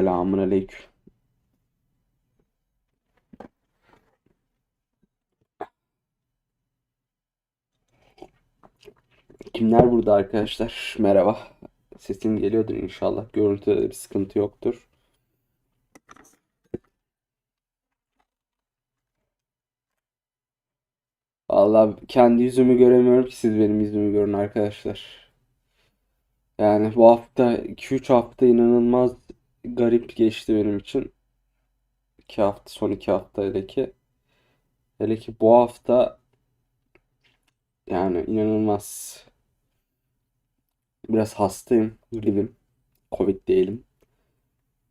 Selamun aleyküm. Kimler burada arkadaşlar? Merhaba. Sesim geliyordur inşallah. Görüntüde de bir sıkıntı yoktur. Vallahi kendi yüzümü göremiyorum ki siz benim yüzümü görün arkadaşlar. Yani bu hafta 2-3 hafta inanılmaz garip geçti benim için. 2 hafta son 2 hafta hele ki. Hele ki bu hafta yani inanılmaz. Biraz hastayım, gribim. Covid değilim.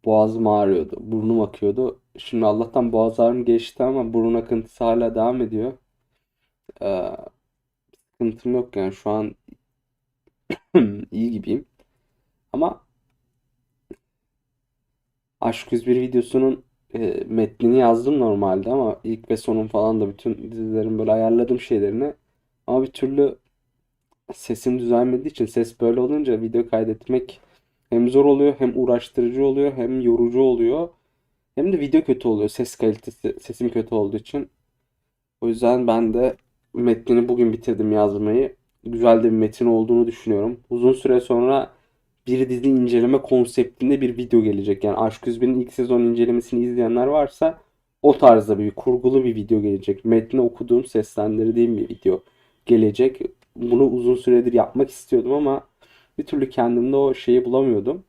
Boğazım ağrıyordu, burnum akıyordu. Şimdi Allah'tan boğaz ağrım geçti ama burun akıntısı hala devam ediyor. Ee, sıkıntım yok yani şu an iyi gibiyim. Ama Aşk 101 videosunun e, metnini yazdım normalde ama ilk ve sonun falan da bütün dizilerin böyle ayarladığım şeylerini ama bir türlü sesim düzelmediği için ses böyle olunca video kaydetmek hem zor oluyor hem uğraştırıcı oluyor hem yorucu oluyor hem de video kötü oluyor ses kalitesi sesim kötü olduğu için. O yüzden ben de metnini bugün bitirdim yazmayı. Güzel de bir metin olduğunu düşünüyorum. Uzun süre sonra bir dizi inceleme konseptinde bir video gelecek. Yani Aşk 101'in ilk sezon incelemesini izleyenler varsa o tarzda bir kurgulu bir video gelecek. Metni okuduğum, seslendirdiğim bir video gelecek. Bunu uzun süredir yapmak istiyordum ama bir türlü kendimde o şeyi bulamıyordum.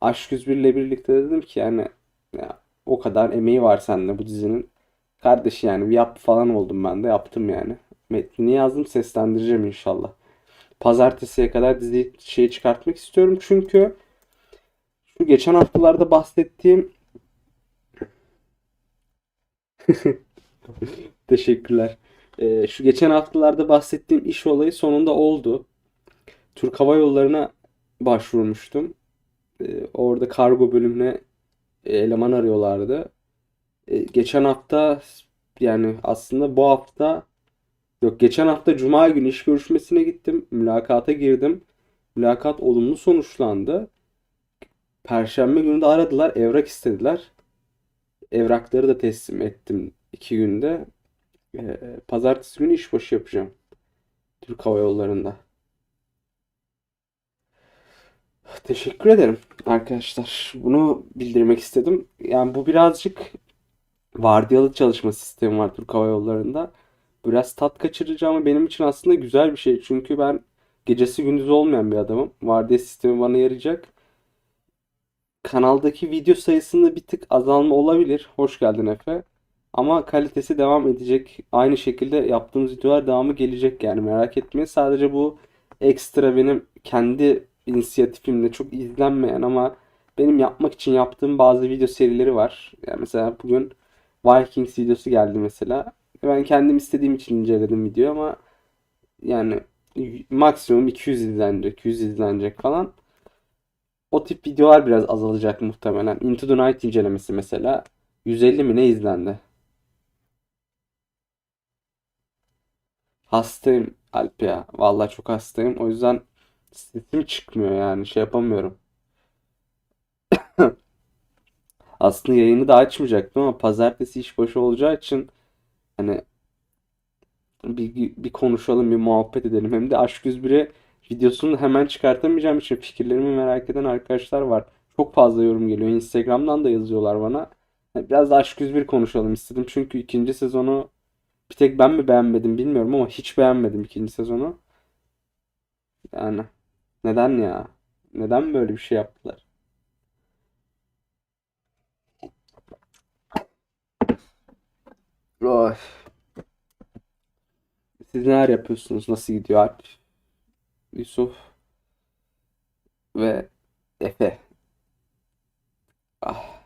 Aşk 101 ile birlikte dedim ki yani ya, o kadar emeği var sende bu dizinin. Kardeş yani bir yap falan oldum ben de yaptım yani. Metnini yazdım seslendireceğim inşallah. Pazartesiye kadar diziyi şeyi çıkartmak istiyorum. Çünkü şu geçen haftalarda bahsettiğim Teşekkürler. Ee, şu geçen haftalarda bahsettiğim iş olayı sonunda oldu. Türk Hava Yolları'na başvurmuştum. Ee, orada kargo bölümüne eleman arıyorlardı. Ee, geçen hafta yani aslında bu hafta yok geçen hafta Cuma günü iş görüşmesine gittim. Mülakata girdim. Mülakat olumlu sonuçlandı. Perşembe günü de aradılar. Evrak istediler. Evrakları da teslim ettim iki günde. Ee, pazartesi günü işbaşı yapacağım. Türk Hava Yolları'nda. Teşekkür ederim arkadaşlar. Bunu bildirmek istedim. Yani bu birazcık vardiyalı çalışma sistemi var Türk Hava Yolları'nda. Biraz tat kaçırıcı ama benim için aslında güzel bir şey. Çünkü ben gecesi gündüzü olmayan bir adamım. Vardiya sistemi bana yarayacak. Kanaldaki video sayısında bir tık azalma olabilir. Hoş geldin Efe. Ama kalitesi devam edecek. Aynı şekilde yaptığımız videolar devamı gelecek yani merak etmeyin. Sadece bu ekstra benim kendi inisiyatifimle çok izlenmeyen ama benim yapmak için yaptığım bazı video serileri var. Yani mesela bugün Vikings videosu geldi mesela. Ben kendim istediğim için inceledim video ama yani maksimum 200 izlenecek, 200 izlenecek falan. O tip videolar biraz azalacak muhtemelen. Into the Night incelemesi mesela 150 mi ne izlendi? Hastayım Alp ya. Vallahi çok hastayım. O yüzden sesim çıkmıyor yani şey yapamıyorum. Aslında yayını da açmayacaktım ama pazartesi işbaşı olacağı için hani bir, bir konuşalım, bir muhabbet edelim. Hem de Aşk 101'e videosunu hemen çıkartamayacağım için fikirlerimi merak eden arkadaşlar var. Çok fazla yorum geliyor. Instagram'dan da yazıyorlar bana. Yani Biraz da Aşk 101 konuşalım istedim. Çünkü ikinci sezonu bir tek ben mi beğenmedim bilmiyorum ama hiç beğenmedim ikinci sezonu. Yani neden ya? Neden böyle bir şey yaptılar? Oy. Siz neler yapıyorsunuz? Nasıl gidiyor Alp, Yusuf ve Efe? Ah.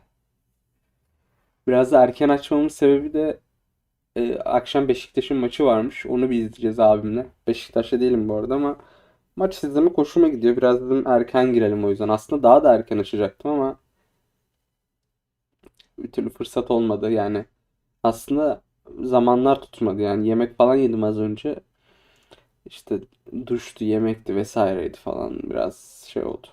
Biraz da erken açmamın sebebi de e, akşam Beşiktaş'ın maçı varmış. Onu bir izleyeceğiz abimle. Beşiktaş'ta değilim bu arada ama maç izlemek hoşuma gidiyor. Biraz dedim erken girelim o yüzden. Aslında daha da erken açacaktım ama bir türlü fırsat olmadı. Yani aslında zamanlar tutmadı. Yani yemek falan yedim az önce. İşte duştu, yemekti vesaireydi falan. Biraz şey oldu.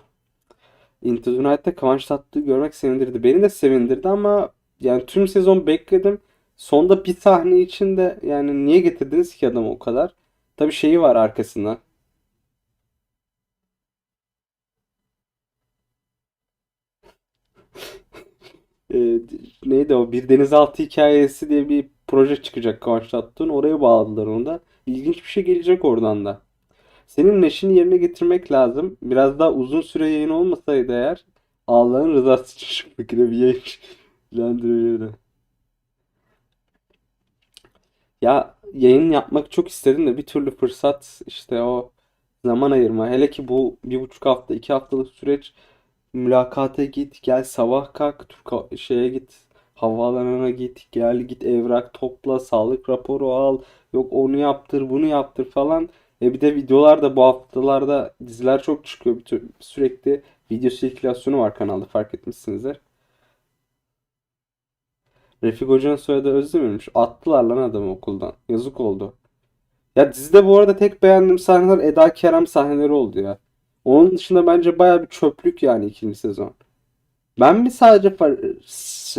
The Night'ta Kıvanç Tatlıtuğ'u görmek sevindirdi. Beni de sevindirdi ama yani tüm sezon bekledim. Sonda bir sahne için de yani niye getirdiniz ki adamı o kadar? Tabii şeyi var arkasında. Ee, neydi o? Bir denizaltı hikayesi diye bir proje çıkacak Kıvanç Tatlıtuğ'un. Oraya bağladılar onu da. İlginç bir şey gelecek oradan da. Senin neşini yerine getirmek lazım. Biraz daha uzun süre yayın olmasaydı eğer Allah'ın rızası için şu fikre bir yayınlandırılırdı. Ya yayın yapmak çok istedim de bir türlü fırsat işte o zaman ayırma. Hele ki bu bir buçuk hafta iki haftalık süreç Mülakata git, gel sabah kalk, şeye git, havaalanına git, gel git evrak topla, sağlık raporu al, yok onu yaptır, bunu yaptır falan. E bir de videolar da bu haftalarda diziler çok çıkıyor. Bir tür- sürekli video sirkülasyonu var kanalda fark etmişsinizdir. Refik Hoca'nın soyadı Özdemir'miş. Attılar lan adamı okuldan. Yazık oldu. Ya dizide bu arada tek beğendiğim sahneler Eda Kerem sahneleri oldu ya. Onun dışında bence baya bir çöplük yani ikinci sezon. Ben mi sadece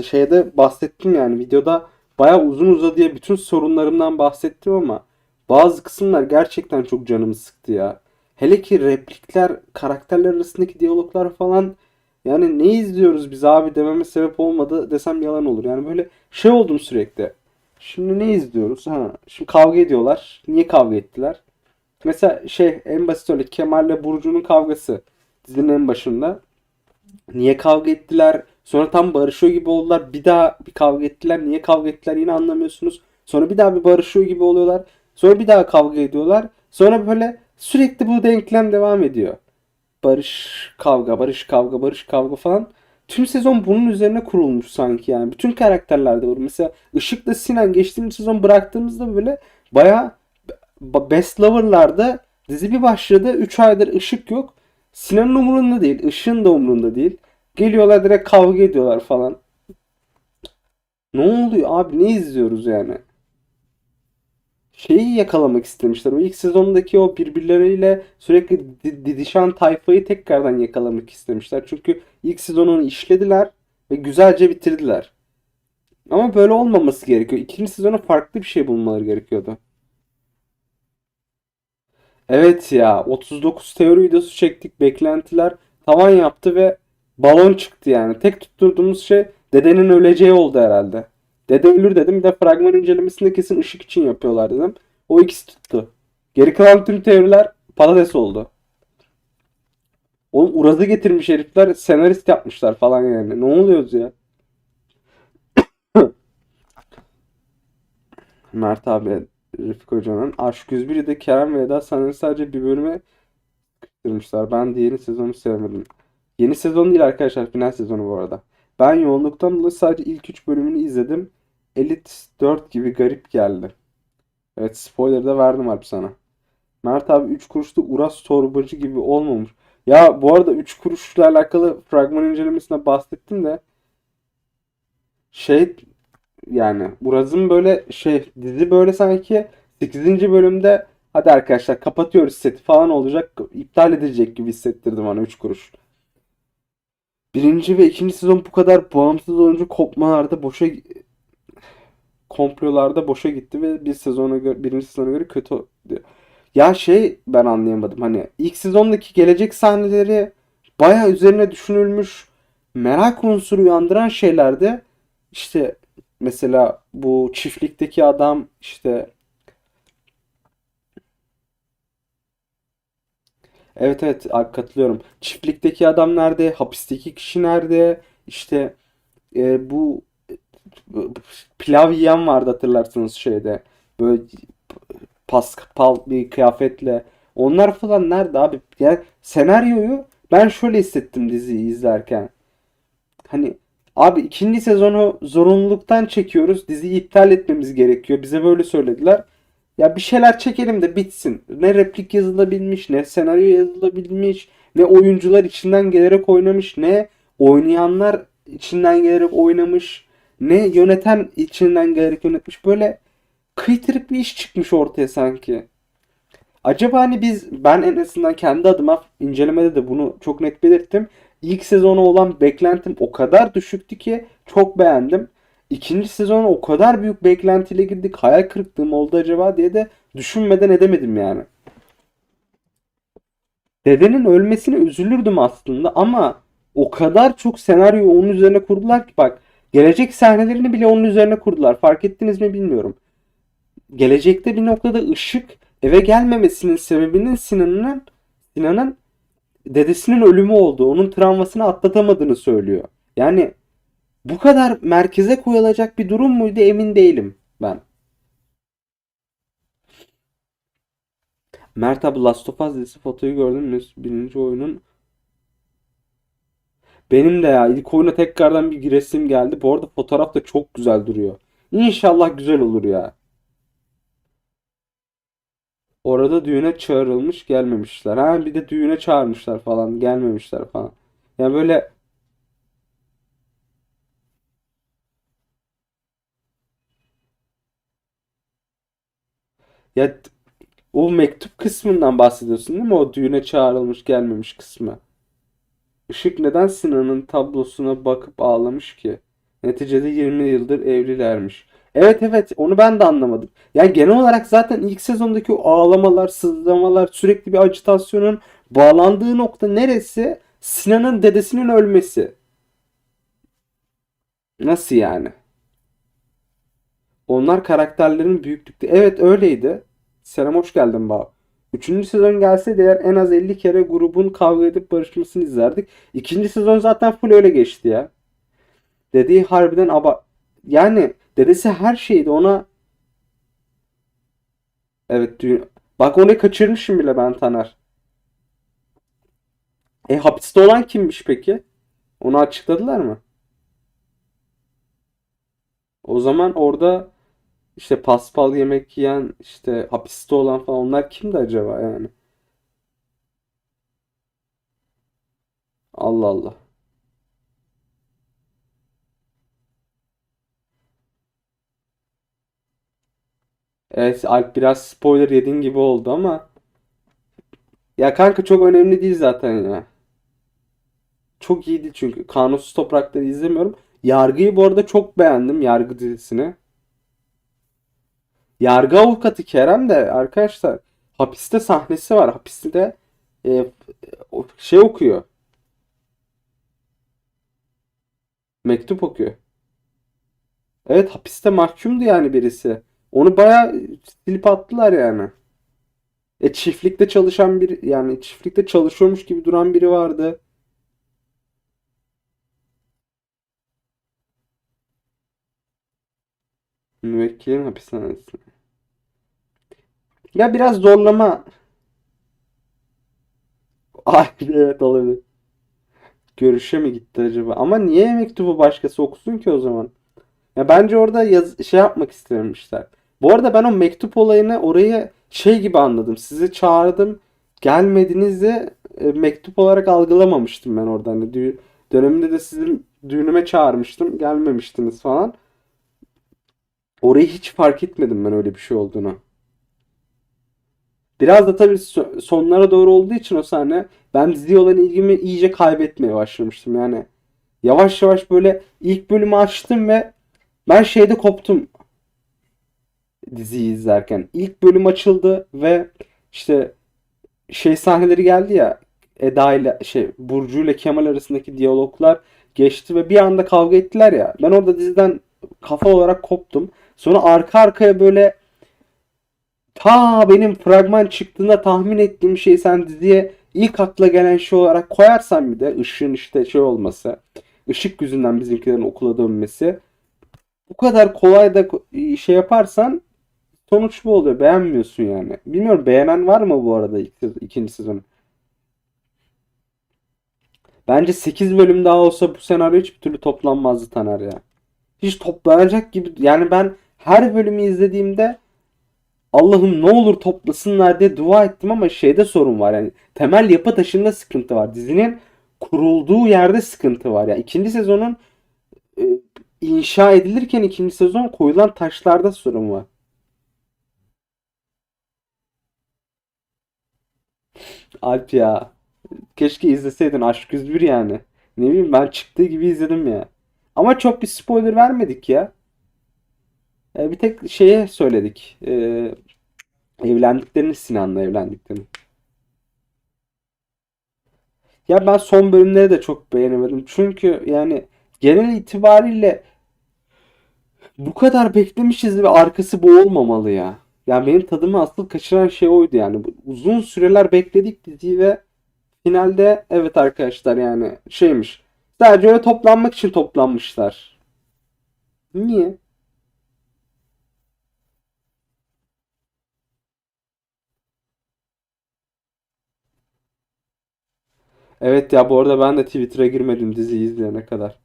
şeyde bahsettim yani videoda bayağı uzun uzadıya bütün sorunlarımdan bahsettim ama bazı kısımlar gerçekten çok canımı sıktı ya. Hele ki replikler, karakterler arasındaki diyaloglar falan yani ne izliyoruz biz abi dememe sebep olmadı desem yalan olur. Yani böyle şey oldum sürekli. Şimdi ne izliyoruz? Ha, şimdi kavga ediyorlar. Niye kavga ettiler? Mesela şey en basit örnek Kemal'le Burcu'nun kavgası dizinin en başında. Niye kavga ettiler? Sonra tam barışıyor gibi oldular. Bir daha bir kavga ettiler. Niye kavga ettiler yine anlamıyorsunuz. Sonra bir daha bir barışıyor gibi oluyorlar. Sonra bir daha kavga ediyorlar. Sonra böyle sürekli bu denklem devam ediyor. Barış, kavga, barış, kavga, barış, kavga falan. Tüm sezon bunun üzerine kurulmuş sanki yani. Bütün karakterlerde var. Mesela Işık'la Sinan geçtiğimiz sezon bıraktığımızda böyle bayağı Ba- Best Lover'larda dizi bir başladı. 3 aydır ışık yok. Sinan'ın umurunda değil. Işık'ın da umurunda değil. Geliyorlar direkt kavga ediyorlar falan. Ne oluyor abi? Ne izliyoruz yani? Şeyi yakalamak istemişler. O ilk sezondaki o birbirleriyle sürekli di- didişen tayfayı tekrardan yakalamak istemişler. Çünkü ilk sezonunu işlediler ve güzelce bitirdiler. Ama böyle olmaması gerekiyor. İkinci sezona farklı bir şey bulmaları gerekiyordu. Evet ya 39 teori videosu çektik. Beklentiler tavan yaptı ve balon çıktı yani. Tek tutturduğumuz şey dedenin öleceği oldu herhalde. Dede ölür dedim. Bir de fragman incelemesinde kesin ışık için yapıyorlar dedim. O ikisi tuttu. Geri kalan tüm teoriler patates oldu. Oğlum Uraz'ı getirmiş herifler senarist yapmışlar falan yani. Ne oluyoruz ya? Mert abi Refik Hoca'nın Aşk 101'de Kerem ve Eda sahneleri sadece bir bölüme kırmışlar. Ben de yeni sezonu sevmedim. Yeni sezon değil arkadaşlar. Final sezonu bu arada. Ben yoğunluktan dolayı sadece ilk 3 bölümünü izledim. Elite 4 gibi garip geldi. Evet spoiler da verdim abi sana. Mert abi 3 kuruşlu Uras torbacı gibi olmamış. Ya bu arada 3 kuruşla alakalı fragman incelemesine bahsettim de şey yani Uraz'ın böyle şey dizi böyle sanki sekizinci bölümde hadi arkadaşlar kapatıyoruz seti falan olacak iptal edilecek gibi hissettirdi bana 3 kuruş. Birinci ve ikinci sezon bu kadar bağımsız oyuncu kopmalarda boşa komplolarda boşa gitti ve bir sezona göre birinci sezona göre kötü oldu. Ya şey ben anlayamadım hani ilk sezondaki gelecek sahneleri baya üzerine düşünülmüş merak unsuru uyandıran şeylerdi. İşte mesela bu çiftlikteki adam işte evet evet abi katılıyorum. Çiftlikteki adam nerede? Hapisteki kişi nerede? İşte e, bu bu- pilav yiyen vardı hatırlarsınız şeyde. Böyle paspal bir kıyafetle. Onlar falan nerede abi? Yani senaryoyu ben şöyle hissettim diziyi izlerken. Hani abi ikinci sezonu zorunluluktan çekiyoruz. Diziyi iptal etmemiz gerekiyor. Bize böyle söylediler. Ya bir şeyler çekelim de bitsin. Ne replik yazılabilmiş, ne senaryo yazılabilmiş, ne oyuncular içinden gelerek oynamış, ne oynayanlar içinden gelerek oynamış, ne yöneten içinden gelerek yönetmiş. Böyle kıytırık bir iş çıkmış ortaya sanki. Acaba hani biz ben en azından kendi adıma incelemede de bunu çok net belirttim. İlk sezona olan beklentim o kadar düşüktü ki çok beğendim. İkinci sezona o kadar büyük beklentiyle girdik. Hayal kırıklığım oldu acaba diye de düşünmeden edemedim yani. Dedenin ölmesine üzülürdüm aslında ama o kadar çok senaryoyu onun üzerine kurdular ki bak gelecek sahnelerini bile onun üzerine kurdular. Fark ettiniz mi bilmiyorum. Gelecekte bir noktada ışık eve gelmemesinin sebebinin Sinan'ın Sinan'ın dedesinin ölümü oldu. Onun travmasını atlatamadığını söylüyor. Yani bu kadar merkeze koyulacak bir durum muydu emin değilim ben. Mert abi Last of Us dizisi fotoyu gördün mü? Birinci oyunun. Benim de ya ilk oyuna tekrardan bir giresim geldi. Bu arada fotoğraf da çok güzel duruyor. İnşallah güzel olur ya. Orada düğüne çağrılmış gelmemişler. Ha bir de düğüne çağırmışlar falan gelmemişler falan. Yani böyle ya o mektup kısmından bahsediyorsun değil mi? O düğüne çağrılmış gelmemiş kısmı. Işık neden Sinan'ın tablosuna bakıp ağlamış ki? Neticede 20 yıldır evlilermiş. Evet evet onu ben de anlamadım. Yani genel olarak zaten ilk sezondaki o ağlamalar, sızlamalar, sürekli bir acitasyonun bağlandığı nokta neresi? Sinan'ın dedesinin ölmesi. Nasıl yani? Onlar karakterlerin büyüklükte. Evet öyleydi. Selam hoş geldin Bağ. Üçüncü sezon gelse eğer en az 50 kere grubun kavga edip barışmasını izlerdik. İkinci sezon zaten full öyle geçti ya. Dediği harbiden aba yani dedesi her şeydi ona evet düğün bak onu kaçırmışım bile ben Taner. E hapiste olan kimmiş peki? Onu açıkladılar mı? O zaman orada işte paspal yemek yiyen işte hapiste olan falan onlar kimdi acaba yani? Allah Allah. Evet Alp biraz spoiler yediğin gibi oldu ama ya kanka çok önemli değil zaten ya. Çok iyiydi çünkü. Kanunsuz Toprakları izlemiyorum. Yargı'yı bu arada çok beğendim. Yargı dizisini. Yargı avukatı Kerem de arkadaşlar hapiste sahnesi var. Hapiste e, şey okuyor. Mektup okuyor. Evet hapiste mahkumdu yani birisi. Onu bayağı silip attılar yani. E çiftlikte çalışan bir yani çiftlikte çalışıyormuş gibi duran biri vardı. Müvekkilin hapishanesinde. Ya biraz zorlama. Ay evet olabilir. Görüşe mi gitti acaba? Ama niye mektubu başkası okusun ki o zaman? Ya bence orada yaz şey yapmak istemişler. Bu arada ben o mektup olayını oraya şey gibi anladım. Sizi çağırdım, gelmediniz de e, mektup olarak algılamamıştım ben orada. Hani dü- döneminde de sizin düğünüme çağırmıştım, gelmemiştiniz falan. Orayı hiç fark etmedim ben öyle bir şey olduğunu. Biraz da tabii so- sonlara doğru olduğu için o sahne ben diziye olan ilgimi iyice kaybetmeye başlamıştım. Yani yavaş yavaş böyle ilk bölümü açtım ve ben şeyde koptum diziyi izlerken. İlk bölüm açıldı ve işte şey sahneleri geldi ya Eda ile şey Burcu ile Kemal arasındaki diyaloglar geçti ve bir anda kavga ettiler ya. Ben orada diziden kafa olarak koptum. Sonra arka arkaya böyle Ta benim fragman çıktığında tahmin ettiğim şey sen diziye ilk akla gelen şey olarak koyarsan bir de ışığın işte şey olması, ışık yüzünden bizimkilerin okula dönmesi. Bu kadar kolay da şey yaparsan sonuç bu oluyor. Beğenmiyorsun yani. Bilmiyorum beğenen var mı bu arada ikinci sezon? Bence 8 bölüm daha olsa bu senaryo hiçbir türlü toplanmazdı Taner ya. Hiç toplanacak gibi yani ben her bölümü izlediğimde Allah'ım ne olur toplasınlar diye dua ettim ama şeyde sorun var yani temel yapı taşında sıkıntı var. Dizinin kurulduğu yerde sıkıntı var. Yani ikinci sezonun e, inşa edilirken ikinci sezon koyulan taşlarda sorun var. Alp ya keşke izleseydin Aşk 101 yani. Ne bileyim ben çıktığı gibi izledim ya. Ama çok bir spoiler vermedik ya. E, bir tek şeye söyledik. E, evlendiklerini Sinan'la evlendiklerini. Ya ben son bölümleri de çok beğenemedim. Çünkü yani genel itibariyle bu kadar beklemişiz ve arkası bu olmamalı ya. Yani benim tadımı asıl kaçıran şey oydu yani. Uzun süreler bekledik diziyi ve finalde evet arkadaşlar yani şeymiş. Sadece öyle toplanmak için toplanmışlar. Niye? Evet ya bu arada ben de Twitter'a girmedim diziyi izleyene kadar.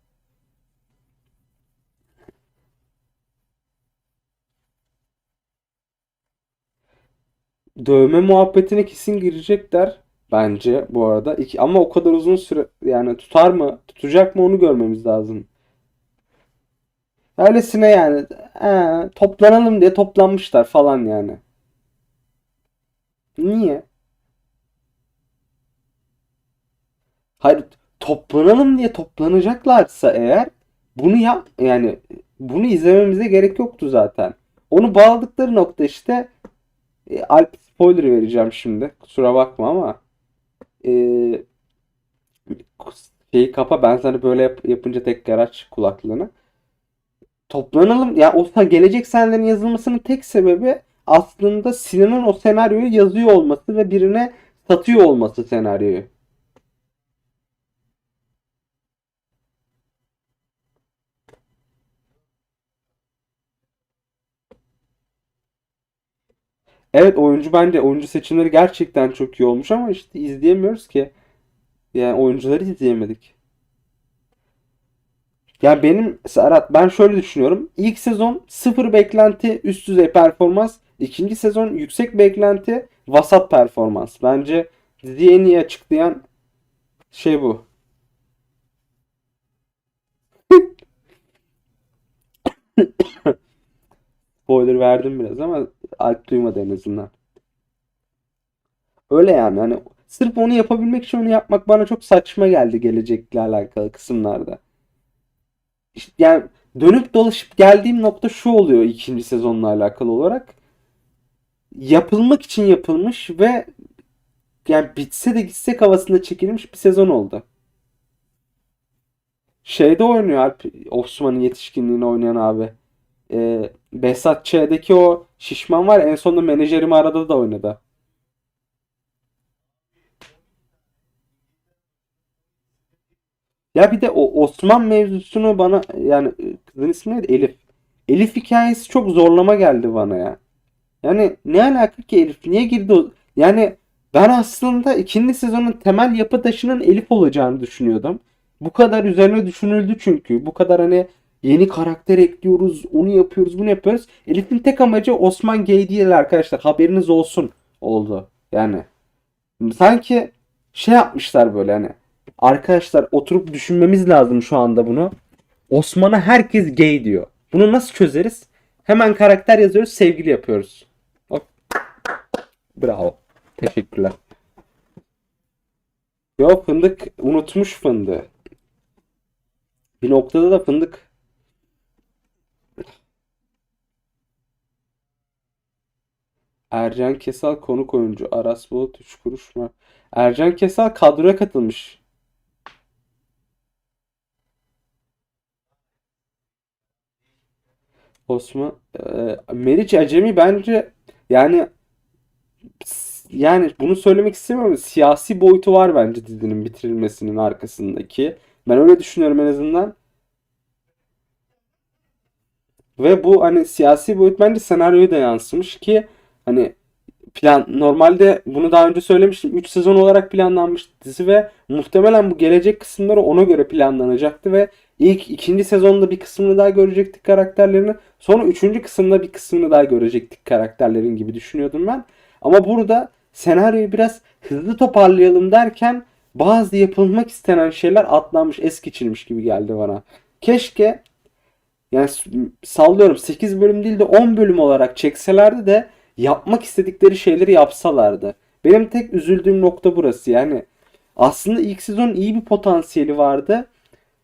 Dövme muhabbetine kesin girecekler bence bu arada. İki, ama o kadar uzun süre yani tutar mı, tutacak mı onu görmemiz lazım. Öylesine yani ee, toplanalım diye toplanmışlar falan yani. Niye? Hayır toplanalım diye toplanacaklarsa eğer bunu yap yani bunu izlememize gerek yoktu zaten. Onu bağladıkları nokta işte e, Alp spoiler vereceğim şimdi. Kusura bakma ama e, şeyi kapa ben sana böyle yap- yapınca tekrar aç kulaklığını. Toplanalım ya o gelecek sahnelerin yazılmasının tek sebebi aslında Sinan'ın o senaryoyu yazıyor olması ve birine satıyor olması senaryoyu. Evet oyuncu bence oyuncu seçimleri gerçekten çok iyi olmuş ama işte izleyemiyoruz ki. Yani oyuncuları izleyemedik. Ya benim Serhat ben şöyle düşünüyorum. İlk sezon sıfır beklenti üst düzey performans. İkinci sezon yüksek beklenti vasat performans. Bence diziyi en iyi açıklayan şey bu. Spoiler verdim biraz ama Alp duymadı en azından. Öyle yani hani sırf onu yapabilmek için onu yapmak bana çok saçma geldi gelecekle alakalı kısımlarda. İşte yani dönüp dolaşıp geldiğim nokta şu oluyor ikinci sezonla alakalı olarak. Yapılmak için yapılmış ve yani bitse de gitsek havasında çekilmiş bir sezon oldu. Şeyde oynuyor Alp Osman'ın yetişkinliğini oynayan abi. Ee, Behzat Ç'deki o şişman var en sonunda menajerimi arada da oynadı. Ya bir de o Osman mevzusunu bana yani kızın ismi neydi? Elif. Elif hikayesi çok zorlama geldi bana ya. Yani ne alaka ki Elif? Niye girdi o? Yani ben aslında ikinci sezonun temel yapı taşının Elif olacağını düşünüyordum. Bu kadar üzerine düşünüldü çünkü. Bu kadar hani yeni karakter ekliyoruz, onu yapıyoruz, bunu yapıyoruz. Elif'in tek amacı Osman gay değil arkadaşlar. Haberiniz olsun oldu. Yani sanki şey yapmışlar böyle hani. Arkadaşlar oturup düşünmemiz lazım şu anda bunu. Osman'a herkes gay diyor. Bunu nasıl çözeriz? Hemen karakter yazıyoruz, sevgili yapıyoruz. Hop, bravo. Teşekkürler. Yo fındık unutmuş fındığı. Bir noktada da fındık. Ercan Kesal konuk oyuncu. Aras Bulut 3 kuruş mu? Ercan Kesal kadroya katılmış. Osman e, Meriç Acemi bence yani yani bunu söylemek istemiyorum. Siyasi boyutu var bence dizinin bitirilmesinin arkasındaki. Ben öyle düşünüyorum en azından. Ve bu hani siyasi boyut bence senaryoya da yansımış ki hani plan normalde bunu daha önce söylemiştim. 3 sezon olarak planlanmış dizi ve muhtemelen bu gelecek kısımları ona göre planlanacaktı ve ilk ikinci sezonda bir kısmını daha görecektik karakterlerini. Sonra üçüncü kısımda bir kısmını daha görecektik karakterlerin gibi düşünüyordum ben. Ama burada senaryoyu biraz hızlı toparlayalım derken bazı yapılmak istenen şeyler atlanmış, es geçilmiş gibi geldi bana. Keşke yani sallıyorum 8 bölüm değil de 10 bölüm olarak çekselerdi de yapmak istedikleri şeyleri yapsalardı. Benim tek üzüldüğüm nokta burası yani. aslında ilk sezon iyi bir potansiyeli vardı.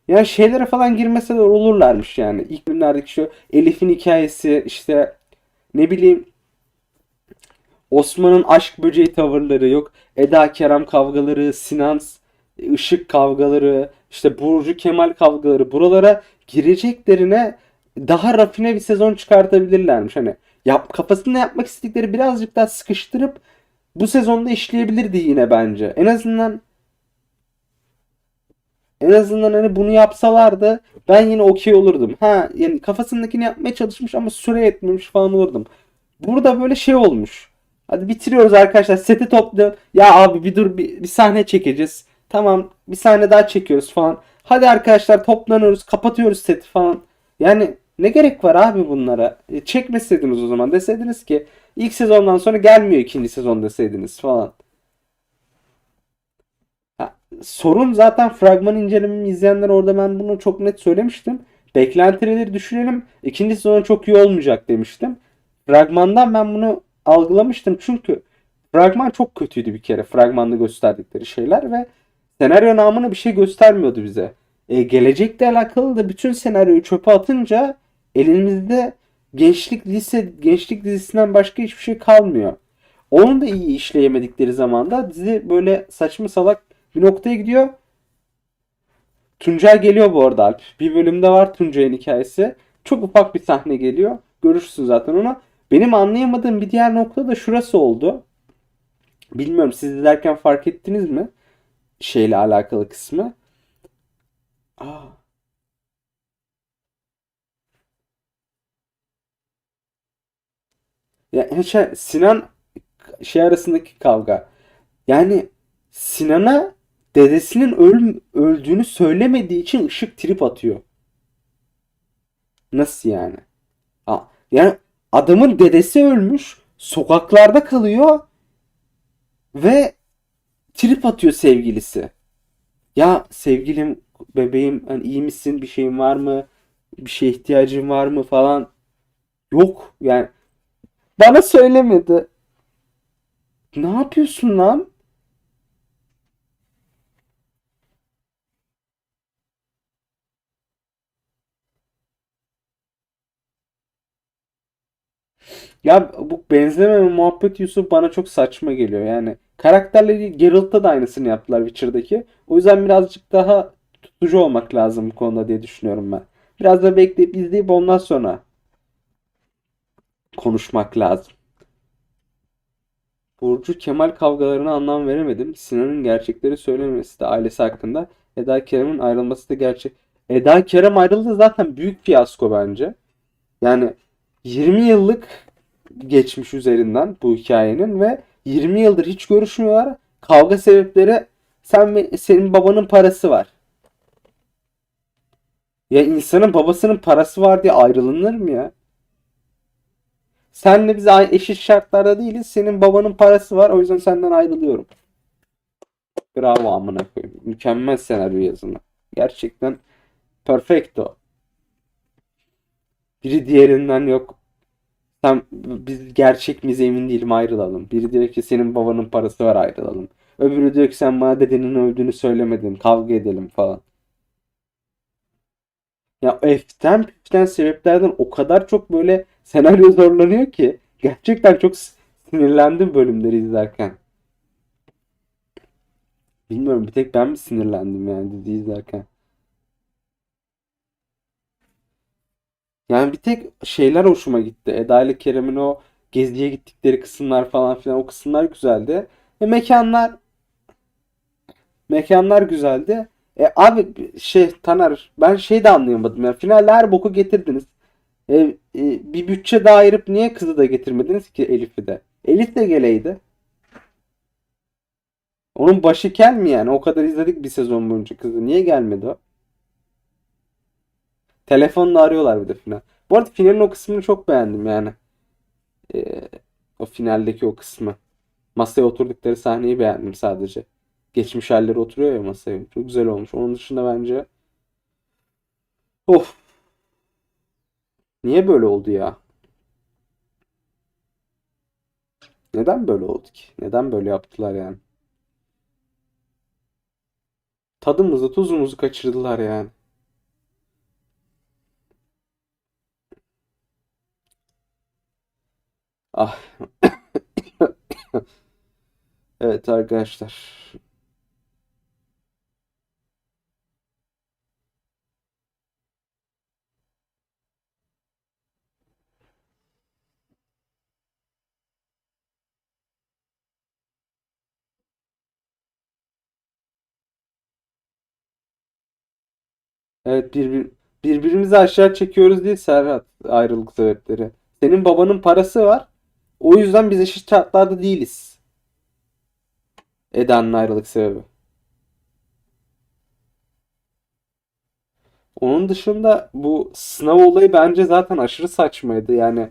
Yani şeylere falan girmeseler olurlarmış yani. İlk bölümlerdeki şu Elif'in hikayesi işte ne bileyim Osman'ın aşk böceği tavırları yok. Eda Kerem kavgaları, Sinan Işık kavgaları, işte Burcu Kemal kavgaları buralara gireceklerine daha rafine bir sezon çıkartabilirlermiş. Hani yap, kafasında yapmak istedikleri birazcık daha sıkıştırıp bu sezonda işleyebilirdi yine bence. En azından en azından hani bunu yapsalardı ben yine okey olurdum. Ha yani kafasındakini yapmaya çalışmış ama süre yetmemiş falan olurdum. Burada böyle şey olmuş. Hadi bitiriyoruz arkadaşlar. Seti toplayalım. Ya abi bir dur bir, bir sahne çekeceğiz. Tamam bir sahne daha çekiyoruz falan. Hadi arkadaşlar toplanıyoruz. Kapatıyoruz seti falan. Yani ne gerek var abi bunlara? E, çekmeseydiniz o zaman. Deseydiniz ki ilk sezondan sonra gelmiyor ikinci sezon deseydiniz falan. Ha, sorun zaten fragman incelememi izleyenler orada ben bunu çok net söylemiştim. Beklentileri düşürelim. İkinci sezon çok iyi olmayacak demiştim. Fragmandan ben bunu algılamıştım çünkü fragman çok kötüydü bir kere. Fragmanda gösterdikleri şeyler ve senaryo namına bir şey göstermiyordu bize. E, gelecekle alakalı da bütün senaryoyu çöpe atınca elimizde gençlik lise gençlik dizisinden başka hiçbir şey kalmıyor. Onu da iyi işleyemedikleri zaman da dizi böyle saçma salak bir noktaya gidiyor. Tuncay geliyor bu arada Alp. Bir bölümde var Tuncay'ın hikayesi. Çok ufak bir sahne geliyor. Görürsün zaten onu. Benim anlayamadığım bir diğer nokta da şurası oldu. Bilmiyorum siz izlerken fark ettiniz mi? Şeyle alakalı kısmı. Aa. Ya şey, Sinan şey arasındaki kavga. Yani Sinan'a dedesinin öl öldüğünü söylemediği için ışık trip atıyor. Nasıl yani? Ha, yani adamın dedesi ölmüş, sokaklarda kalıyor ve trip atıyor sevgilisi. Ya sevgilim, bebeğim hani iyi misin? Bir şeyin var mı? Bir şeye ihtiyacın var mı falan. Yok yani bana söylemedi. Ne yapıyorsun lan? Ya bu benzememe muhabbet Yusuf bana çok saçma geliyor. Yani karakterleri Geralt'ta da aynısını yaptılar Witcher'daki. O yüzden birazcık daha tutucu olmak lazım bu konuda diye düşünüyorum ben. Biraz da bekleyip izleyip ondan sonra konuşmak lazım. Burcu Kemal kavgalarına anlam veremedim. Sinan'ın gerçekleri söylemesi de ailesi hakkında. Eda Kerem'in ayrılması da gerçek. Eda Kerem ayrıldı zaten büyük fiyasko bence. Yani 20 yıllık geçmiş üzerinden bu hikayenin ve 20 yıldır hiç görüşmüyorlar. Kavga sebepleri sen senin babanın parası var. Ya insanın babasının parası var diye ayrılınır mı ya? Senle biz eşit şartlarda değiliz. Senin babanın parası var. O yüzden senden ayrılıyorum. Bravo amına koyayım. Mükemmel senaryo yazımı. Gerçekten perfecto. Biri diğerinden yok. Sen biz gerçek miyiz emin değilim ayrılalım. Biri diyor ki senin babanın parası var ayrılalım. Öbürü diyor ki sen bana dedenin öldüğünü söylemedin. Kavga edelim falan. Ya F'ten püften sebeplerden o kadar çok böyle senaryo zorlanıyor ki gerçekten çok sinirlendim bölümleri izlerken. Bilmiyorum bir tek ben mi sinirlendim yani dizi izlerken. Yani bir tek şeyler hoşuma gitti. Eda ile Kerem'in o geziye gittikleri kısımlar falan filan o kısımlar güzeldi. Ve mekanlar mekanlar güzeldi. E abi şey Taner ben şey de anlayamadım ya. Finalde her boku getirdiniz. E, e, bir bütçe daha ayırıp niye kızı da getirmediniz ki Elif'i de? Elif de geleydi. Onun başı kel mi yani? O kadar izledik bir sezon boyunca kızı. Niye gelmedi o? Telefonla arıyorlar bir de final. Bu arada finalin o kısmını çok beğendim yani. Ee, o finaldeki o kısmı. Masaya oturdukları sahneyi beğendim sadece. Geçmiş halleri oturuyor ya masaya. Çok güzel olmuş. Onun dışında bence of niye böyle oldu ya? Neden böyle oldu ki? Neden böyle yaptılar yani? Tadımızı tuzumuzu kaçırdılar yani. Ah evet arkadaşlar. Evet birbir, birbirimizi aşağı çekiyoruz değil Serhat ayrılık sebepleri. Senin babanın parası var. O yüzden biz eşit şartlarda değiliz. Eda'nın ayrılık sebebi. Onun dışında bu sınav olayı bence zaten aşırı saçmaydı. Yani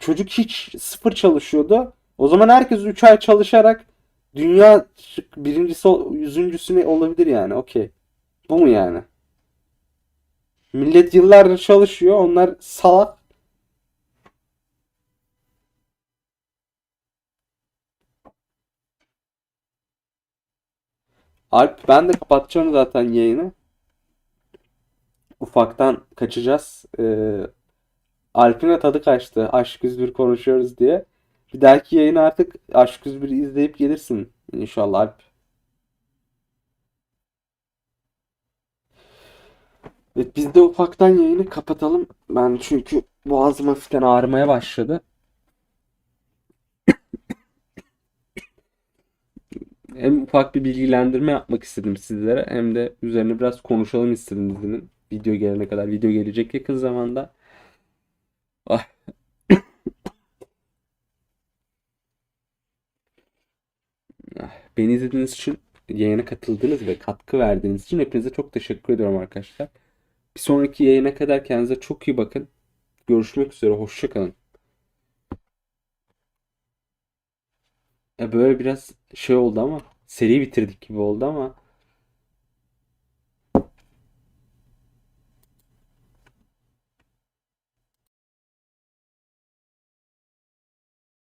çocuk hiç sıfır çalışıyordu. O zaman herkes 3 ay çalışarak dünya birincisi, ol- yüzüncüsü olabilir yani. Okey. Bu mu yani? Millet yıllardır çalışıyor. Onlar salak. Alp ben de kapatacağım zaten yayını. Ufaktan kaçacağız. Ee, Alp'in tadı kaçtı. Aşk 101 konuşuyoruz diye. Bir dahaki yayını artık Aşk 101'i izleyip gelirsin inşallah Alp. Evet biz de ufaktan yayını kapatalım. Ben çünkü boğazım hafiften ağrımaya başladı. Hem ufak bir bilgilendirme yapmak istedim sizlere hem de üzerine biraz konuşalım istedim dizinin. Video gelene kadar. Video gelecek yakın zamanda. Ah, ah. Beni izlediğiniz için, yayına katıldığınız ve katkı verdiğiniz için hepinize çok teşekkür ediyorum arkadaşlar. Bir sonraki yayına kadar kendinize çok iyi bakın. Görüşmek üzere. Hoşça kalın. Ya böyle biraz şey oldu ama seri bitirdik gibi oldu ama